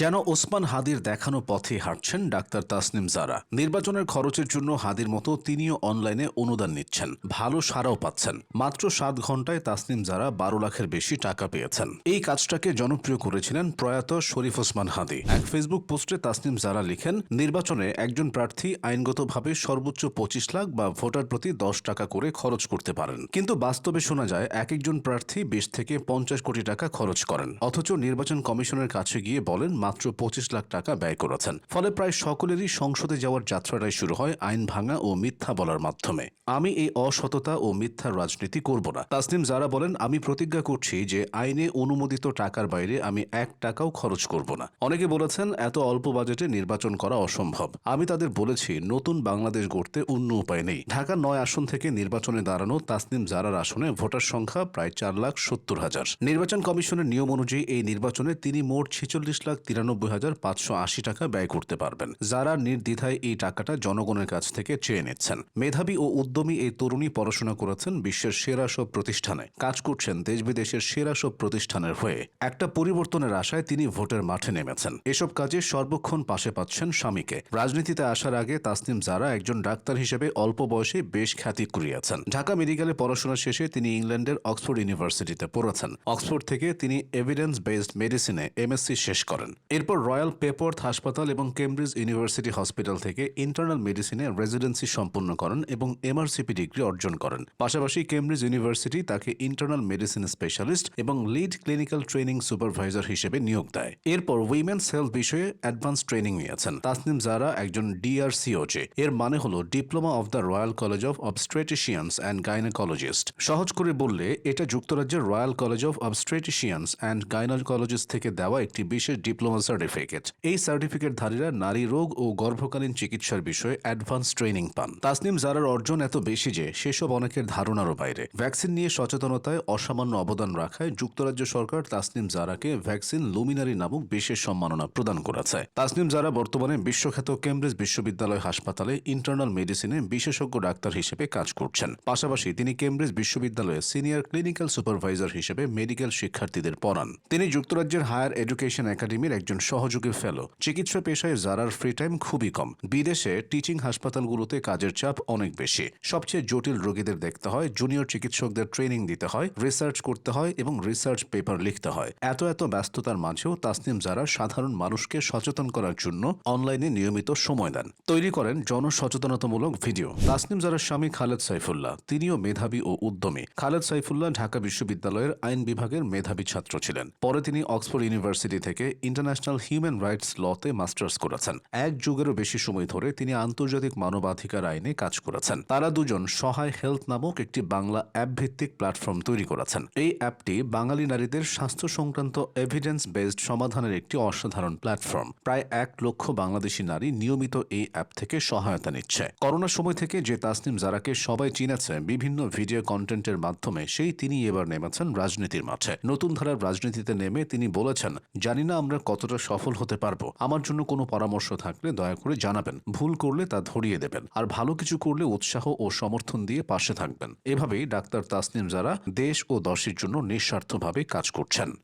যেন ওসমান হাদির দেখানো পথে হাঁটছেন ডাক্তার তাসনিম জারা। নির্বাচনের খরচের জন্য হাদির মতো তিনিও অনলাইনে অনুদান নিচ্ছেন। ভালো সারাও পাচ্ছেন। মাত্র সাত ঘন্টায় তাসনিম জারা বারো লাখের বেশি টাকা পেয়েছেন। এই কাজটাকে জনপ্রিয় করেছিলেন প্রয়াত শরীফ ওসমান হাদি। এক ফেসবুক পোস্টে তাসনিম জারা লিখেন, নির্বাচনে একজন প্রার্থী আইনগতভাবে সর্বোচ্চ পঁচিশ লাখ বা ভোটার প্রতি দশ টাকা করে খরচ করতে পারেন। কিন্তু বাস্তবে শোনা যায়, এক একজন প্রার্থী বিশ থেকে পঞ্চাশ কোটি টাকা খরচ করেন। অথচ নির্বাচন কমিশনের কাছে গিয়ে বলেন মাত্র পঁচিশ লাখ টাকা ব্যয় করেছেন। ফলে প্রায় সকলেরই সংসদে যাওয়ার যাত্রাটাই শুরু হয় আইন ভাঙা ও মিথ্যা বলার মাধ্যমে। আমি এই অসততা ও মিথ্যার রাজনীতি করব না। তাসনিম যারা বলেন, আমি প্রতিজ্ঞা করছি যে আইনে অনুমোদিত টাকার বাইরে আমি এক টাকাও খরচ করব না। অনেকে বলেছেন, এত অল্প বাজেটে নির্বাচন করা অসম্ভব। আমি তাদের বলেছি, নতুন বাংলাদেশ গড়তে অন্য উপায় নেই। ঢাকার নয় আসন থেকে নির্বাচনে দাঁড়ানো তাসনিম জারার আসনে ভোটার সংখ্যা প্রায় চার লাখ সত্তর হাজার। নির্বাচন কমিশনের নিয়ম অনুযায়ী এই নির্বাচনে তিনি মোট ছেচল্লিশ লাখ তিরানব্বই হাজার পাঁচশো আশি টাকা ব্যয় করতে পারবেন। যারা নির্দ্বিধায় এই টাকাটা জনগণের কাছ থেকে চেয়ে নিচ্ছেন। মেধাবী ও উদ্যমী এই তরুণী পড়াশোনা করেছেন বিশ্বের সেরা সব প্রতিষ্ঠানে। কাজ করছেন দেশ বিদেশের সেরা সব প্রতিষ্ঠানের হয়ে। একটা পরিবর্তনের আশায় তিনি ভোটের মাঠে নেমেছেন। এসব কাজে সর্বক্ষণ পাশে পাচ্ছেন স্বামীকে। রাজনীতিতে আসার আগে তাসনিম জারা একজন ডাক্তার হিসেবে অল্প বয়সে বেশ খ্যাতি কুড়িয়েছেন। ঢাকা মেডিকেলে পড়াশোনা শেষে তিনি ইংল্যান্ডের অক্সফোর্ড ইউনিভার্সিটিতে পড়েছেন। অক্সফোর্ড থেকে তিনি এভিডেন্স বেসড মেডিসিনে এমএসসি শেষ করেন। এরপর রয়্যাল পেপোর্থ হাসপাতাল এবং কেমব্রিজ ইউনিভার্সিটি হসপিটাল থেকে ইন্টারনাল মেডিসিনে রেজিডেন্সি সম্পন্ন করেন এবং এমআরসিপি ডিগ্রি অর্জন করেন। পাশাপাশি কেমব্রিজ ইউনিভার্সিটি তাকে ইন্টারনাল মেডিসিন স্পেশালিস্ট এবং লিড ক্লিনিক্যাল ট্রেনিং সুপারভাইজার হিসেবে নিয়োগ দেয়। এরপর উইমেন্স হেলথ বিষয়ে অ্যাডভান্স ট্রেনিং নিয়েছেন। তাসনিম জারা একজন D R C O G এর মানে হলো diploma of the royal college of obstetricians and gynaecologist. সহজ করে বললে, এটা যুক্তরাজ্যের royal college of obstetricians and gynaecologist থেকে দেওয়া একটি বিশেষ ডিপ্লোমা সার্টিফিকেট এই সার্টিফিকেটধারীরা নারী রোগ ও গর্ভকালীন চিকিৎসার বিষয়ে অ্যাডভান্স ট্রেনিং পান। তাসনিম জারার অর্জন এত বেশি যে সেসব অনেকের ধারণারও বাইরে। ভ্যাকসিন নিয়ে সচেতনতায় অসামান্য অবদান রাখায় যুক্তরাজ্য সরকার তাসনিম জারাকে ভ্যাকসিন লুমিনারি নামক বিশেষ সম্মাননা প্রদান করেছে। তাসনিম জারা বর্তমানে বিশ্বখ্যাত কেমব্রিজ বিশ্ববিদ্যালয় হাসপাতালে ইন্টারনাল মেডিসিনে বিশেষজ্ঞ ডাক্তার হিসেবে কাজ করছেন। পাশাপাশি তিনি কেমব্রিজ বিশ্ববিদ্যালয়ে সিনিয়র ক্লিনিক্যাল সুপারভাইজার হিসেবে মেডিকেল শিক্ষার্থীদের পড়ান। তিনি যুক্তরাজ্যের হায়ার এডুকেশন একাডেমির একজন সহযোগী ফেলো চিকিৎসা পেশায় জারার ফ্রি টাইম খুবই কম। বিদেশে টিচিং হাসপাতালগুলোতে কাজের চাপ অনেক বেশি। সবচেয়ে জটিল রোগীদের দেখতে হয় জুনিয়র চিকিৎসকদের ট্রেনিং দিতে হয় রিসার্চ করতে হয় এবং রিসার্চ পেপার লিখতে হয়। এত এত ব্যস্ততার মাঝেও তাসনিম জারা সাধারণ মানুষকে সচেতন করার জন্য অনলাইনে নিয়মিত সময় দেন। তৈরি করেন জনসচেতনতামূলক ভিডিও তাসনিম জারার স্বামী খালেদ সাইফুল্লাহ, তিনিও মেধাবী ও উদ্যমী। খালেদ সাইফুল্লাহ ঢাকা বিশ্ববিদ্যালয়ের আইন বিভাগের মেধাবী ছাত্র ছিলেন। পরে তিনি অক্সফোর্ড ইউনিভার্সিটি থেকে ইন্টারন্যাশনাল হিউম্যান রাইটস লতে মাস্টার্স করেছেন। এক যুগেরও বেশি সময় ধরে তিনি আন্তর্জাতিক মানবাধিকার আইনে কাজ করেছেন। তারা দুজন সহায় হেলথ নামক একটি বাংলা অ্যাপ ভিত্তিক প্ল্যাটফর্ম তৈরি করেছেন। এই অ্যাপটি বাঙালি নারীদের স্বাস্থ্য সংক্রান্ত এভিডেন্স বেসড সমাধানের একটি অসাধারণ প্ল্যাটফর্ম। প্রায় এক লক্ষ বাংলাদেশি নারী নিয়মিত এই অ্যাপ থেকে সহায়তা নিচ্ছে। করোনার সময় থেকে যে তাসনিম জারাকে সবাই চিনেছে, বিভিন্ন ভিডিও কন্টেন্টের মাধ্যমে সেই তিনি এবার নেমেছেন রাজনীতির মাঠে। নতুন ধারার রাজনীতিতে নেমে তিনি বলেছেন, জানি না আমরা কতটা সফল হতে পারব? আমার জন্য কোনো পরামর্শ থাকলে দয়া করে জানাবেন। ভুল করলে তা ধরিয়ে দেবেন। আর ভালো কিছু করলে উৎসাহ ও সমর্থন দিয়ে পাশে থাকবেন। এভাবেই ডাক্তার তাসনিম যারা দেশ ও দশের জন্য নিঃস্বার্থভাবে কাজ করছেন।